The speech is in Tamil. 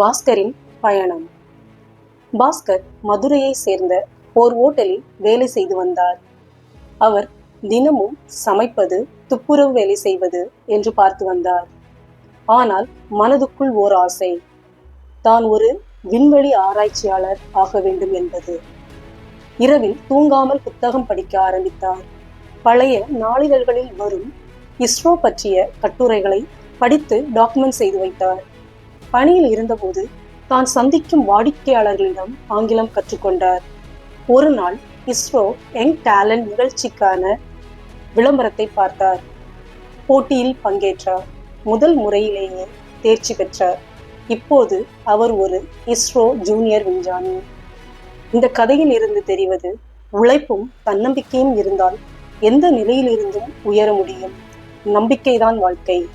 பாஸ்கரின் பயணம். பாஸ்கர் மதுரையை சேர்ந்த ஓர் ஓட்டலில் வேலை செய்து வந்தார். அவர் தினமும் சமைப்பது துப்புரவு வேலை செய்வது என்று பார்த்து வந்தார். ஆனால் மனதுக்குள் ஓர் ஆசை தான் ஒரு விண்வெளி ஆராய்ச்சியாளர் ஆக வேண்டும் என்பது. இரவில் தூங்காமல் புத்தகம் படிக்க ஆரம்பித்தார். பழைய நாளிதழ்களில் வரும் இஸ்ரோ பற்றிய கட்டுரைகளை படித்து டாக்குமெண்ட் செய்து வைத்தார். பணியில் இருந்தபோது தான் சந்திக்கும் வாடிக்கையாளர்களிடம் ஆங்கிலம் கற்றுக்கொண்டார். ஒரு நாள் இஸ்ரோ யங் டேலண்ட் நிகழ்ச்சிக்கான விளம்பரத்தை பார்த்தார். போட்டியில் பங்கேற்றார். முதல் முறையிலேயே தேர்ச்சி பெற்றார். இப்போது அவர் ஒரு இஸ்ரோ ஜூனியர் விஞ்ஞானி. இந்த கதையில் இருந்து தெரிவது உழைப்பும் தன்னம்பிக்கையும் இருந்தால் எந்த நிலையிலிருந்தும் உயர முடியும். நம்பிக்கைதான் வாழ்க்கை.